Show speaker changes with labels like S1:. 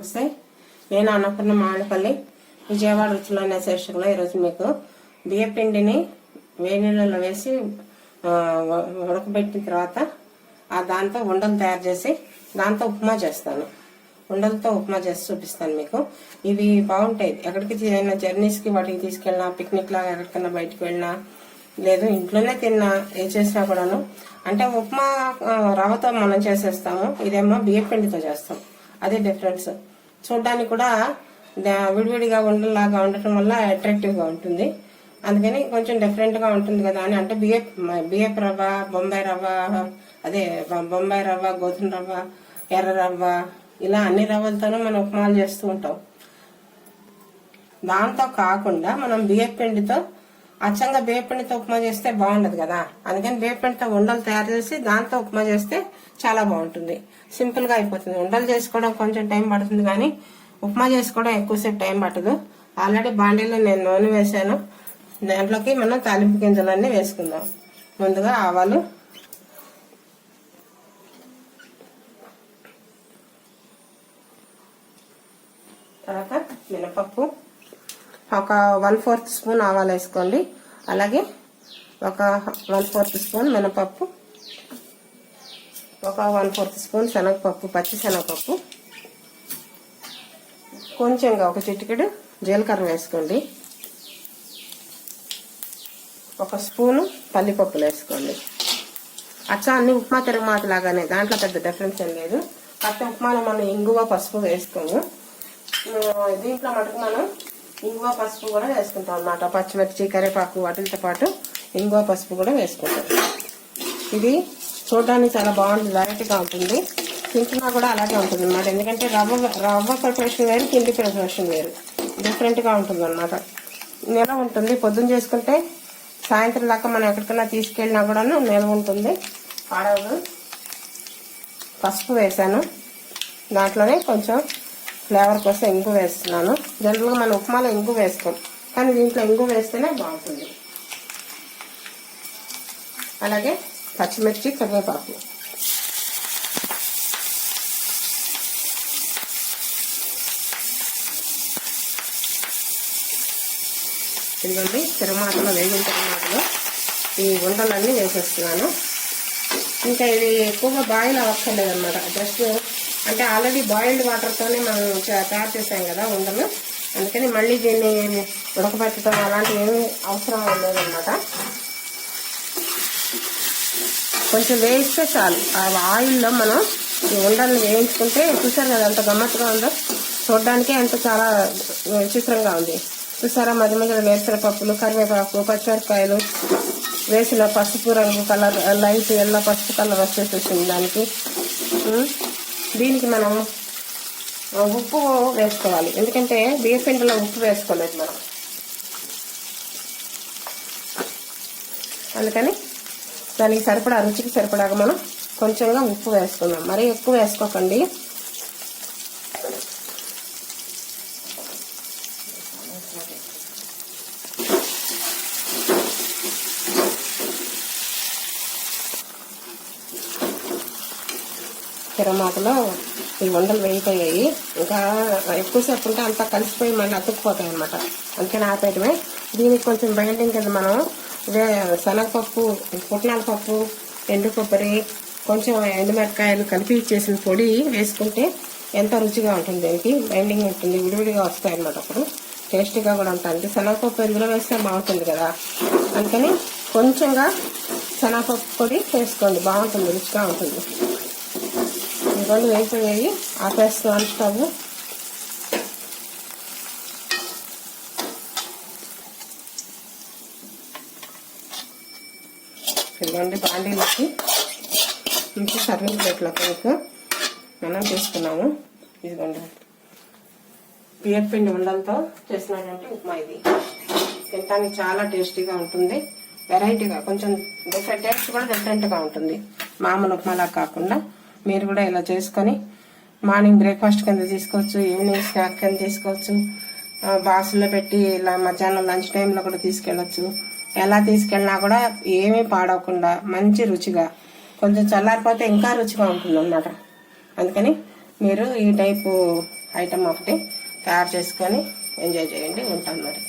S1: నమస్తే నేను అన్నపూర్ణ మామిడిపల్లి విజయవాడ రుచులు అనే శీర్షికలో ఈరోజు మీకు బియ్యపిండిని వేడి నీళ్ళలో వేసి ఉడకబెట్టిన తర్వాత ఆ దాంతో ఉండలు తయారు చేసి దాంతో ఉప్మా చేస్తాను. ఉండలతో ఉప్మా చేసి చూపిస్తాను మీకు. ఇవి బాగుంటాయి. ఎక్కడికి అయినా జర్నీస్కి వాటికి తీసుకెళ్ళినా పిక్నిక్ లాగా ఎక్కడికైనా బయటకు వెళ్ళినా లేదు ఇంట్లోనే తిన్నా ఏ చేసినా కూడాను. అంటే ఉప్మా రవ్వతో మనం చేసేస్తాము. ఇదేమో బియ్యపిండితో చేస్తాం. అదే డిఫరెన్స్. చూడడానికి కూడా విడివిడిగా ఉండలాగా ఉండటం వల్ల అట్రాక్టివ్గా ఉంటుంది. అందుకని కొంచెం డిఫరెంట్గా ఉంటుంది కదా అని అంటే బియ్య బియ్యపు రవ్వ బొంబాయి రవ్వ అదే బొంబాయి రవ్వ గోధుమ రవ్వ ఎర్ర రవ్వ ఇలా అన్ని రవ్వలతోనూ మనం ఉప్మాలు చేస్తూ ఉంటాం. దాంతో కాకుండా మనం బియ్యపు పిండితో అచ్చంగా బియ్యం ఉప్మా చేస్తే బాగుండదు కదా. అందుకని బియ్యం ఉండలు తయారు చేసి దాంతో ఉప్మా చేస్తే చాలా బాగుంటుంది. సింపుల్గా అయిపోతుంది. ఉండలు చేసుకోవడం కొంచెం టైం పడుతుంది కానీ ఉప్మా చేసుకోవడం ఎక్కువసేపు టైం పట్టదు. ఆల్రెడీ బాండీలో నేను నూనె వేసాను. దాంట్లోకి మనం తాలింపు గింజలన్నీ వేసుకుందాం. ముందుగా ఆవాలు. తర్వాత మినపప్పు. ఒక వన్ ఫోర్త్ స్పూన్ ఆవాలు వేసుకోండి. అలాగే ఒక వన్ ఫోర్త్ స్పూన్ మినపప్పు ఒక వన్ ఫోర్త్ స్పూన్ శనగపప్పు పచ్చి శనగపప్పు. కొంచెంగా ఒక చిటికెడు జీలకర్ర వేసుకోండి. ఒక స్పూను పల్లిపప్పులు వేసుకోండి. అచ్చా అన్ని ఉప్మా తిరగమాత లాగానే దాంట్లో పెద్ద డిఫరెన్స్ ఏం లేదు. కాకపోతే ఉప్మాలో మనం ఇంగువ పసుపు వేసుకోము. దీంట్లో మటుకు మనం ఇంగువ పసుపు కూడా వేసుకుంటాం అన్నమాట. పచ్చిమిర్చి కరివేపాకు వాటితో పాటు ఇంగువ పసుపు కూడా వేసుకుంటాం. ఇది చూడడానికి చాలా బాగుంటుంది వెరైటీగా ఉంటుంది. తింటున్నా కూడా అలాగే ఉంటుంది అనమాట ఎందుకంటే రవ్వ రవ్వ ప్రిపరేషన్ వేరు కింది ప్రిపరేషన్ వేరు. డిఫరెంట్గా ఉంటుంది అనమాట నిల్వ ఉంటుంది. పొద్దున్న చేసుకుంటే సాయంత్రం దాకా మనం ఎక్కడికైనా తీసుకెళ్ళినా కూడాను నిల్వ ఉంటుంది. పాడవదు పసుపు వేసాను దాంట్లోనే కొంచెం ఫ్లేవర్ కోసం ఇంగు వేస్తున్నాను. జనరల్గా మనం ఉప్మాలో ఇంగు వేస్తాం. కానీ దీంట్లో ఇంగు వేస్తేనే బాగుంటుంది. అలాగే పచ్చిమిర్చి కరివేపాకు. ఇదిగోండి తిరుమాతలో వేగిన తిరుమాతలో ఈ ఉండలన్నీ వేసేస్తున్నాను. ఇంకా ఇది ఎక్కువగా బాయిల్ అవ్వక్కర్లేదు అనమాట జస్ట్ అంటే ఆల్రెడీ బాయిల్డ్ వాటర్తోనే మనం తయారు చేసాం కదా ఉండలు. అందుకని మళ్ళీ దీన్ని ఉడకబెట్టడం అలాంటివి ఏమీ అవసరం లేదనమాట కొంచెం వేయిస్తే చాలు. ఆ ఆయిల్లో మనం ఈ వేయించుకుంటే చూసారు కదా ఎంత గమ్మత్తుగా ఉందో? చూడడానికే ఎంత చాలా విచిత్రంగా ఉంది. చూసారా మధ్య మధ్యలో వేరుశెన పప్పులు కరివేపాకు పచ్చిమిరపకాయలు వేసిన పసుపు రంగు కలర్ లైట్ ఎల్లో పసుపు కలర్ వచ్చేసేసింది దానికి. దీనికి మనం ఉప్పు వేసుకోవాలి. ఎందుకంటే బియ్య పిండిలో ఉప్పు వేసుకోలేదు మనం. అందుకని దానికి సరిపడా రుచికి సరిపడాక మనం కొంచెంగా ఉప్పు వేసుకుందాం. మరీ ఎక్కువ వేసుకోకండి. తిరమాతలో ఈ వండలు వేయిపోయాయి ఇంకా ఎక్కువసేపు ఉంటే అంతా కలిసిపోయి మళ్ళీ అతుక్కుపోతాయి అనమాట అందుకని ఆపేయటమే. దీనికి కొంచెం బైండింగ్ కింద మనం ఇదే శనగపప్పు పుట్నాల పప్పు ఎండు కొబ్బరి కొంచెం ఎండుమిరపకాయలు కలిపి చేసిన పొడి వేసుకుంటే ఎంత రుచిగా ఉంటుంది. దీనికి బైండింగ్ ఉంటుంది. విడివిడిగా వస్తాయి అనమాట అప్పుడు. టేస్టీగా కూడా ఉంటుంది శనగపప్పు ఎందులో వేస్తే బాగుంటుంది కదా. అందుకని కొంచెంగా శనగపప్పు పొడి వేసుకోండి. బాగుంటుంది. రుచిగా ఉంటుంది. రెండు వేగిపోయాయి. ఆపేస్తున్నాను స్టవ్ ఇదిగోండి బాండీలోకి ఇంకా సర్వింగ్ ప్లేట్లోకి మీకు మనం తీసుకున్నాము. ఇదిగోండి. బియ్యం పిండి ఉండలతో చేసినటువంటి ఉప్మా ఇది. తినడానికి చాలా టేస్టీగా ఉంటుంది. వెరైటీగా కొంచెం డిఫరెంట్ టేస్ట్ కూడా డిఫరెంట్గా ఉంటుంది. మామూలు ఉప్మాలా కాకుండా. మీరు కూడా ఇలా చేసుకొని మార్నింగ్ బ్రేక్ఫాస్ట్ కింద తీసుకోవచ్చు ఈవినింగ్ స్నాక్ కింద తీసుకోవచ్చు బాసుల్లో పెట్టి ఇలా మధ్యాహ్నం లంచ్ టైంలో కూడా తీసుకెళ్ళొచ్చు. ఎలా తీసుకెళ్ళినా కూడా ఏమీ పాడవకుండా మంచి రుచిగా కొంచెం చల్లారిపోతే ఇంకా రుచిగా ఉంటుంది అన్నమాట. అందుకని మీరు ఈ టైపు ఐటమ్ ఒకటి తయారు చేసుకొని ఎంజాయ్ చేయండి ఉంటాను మరి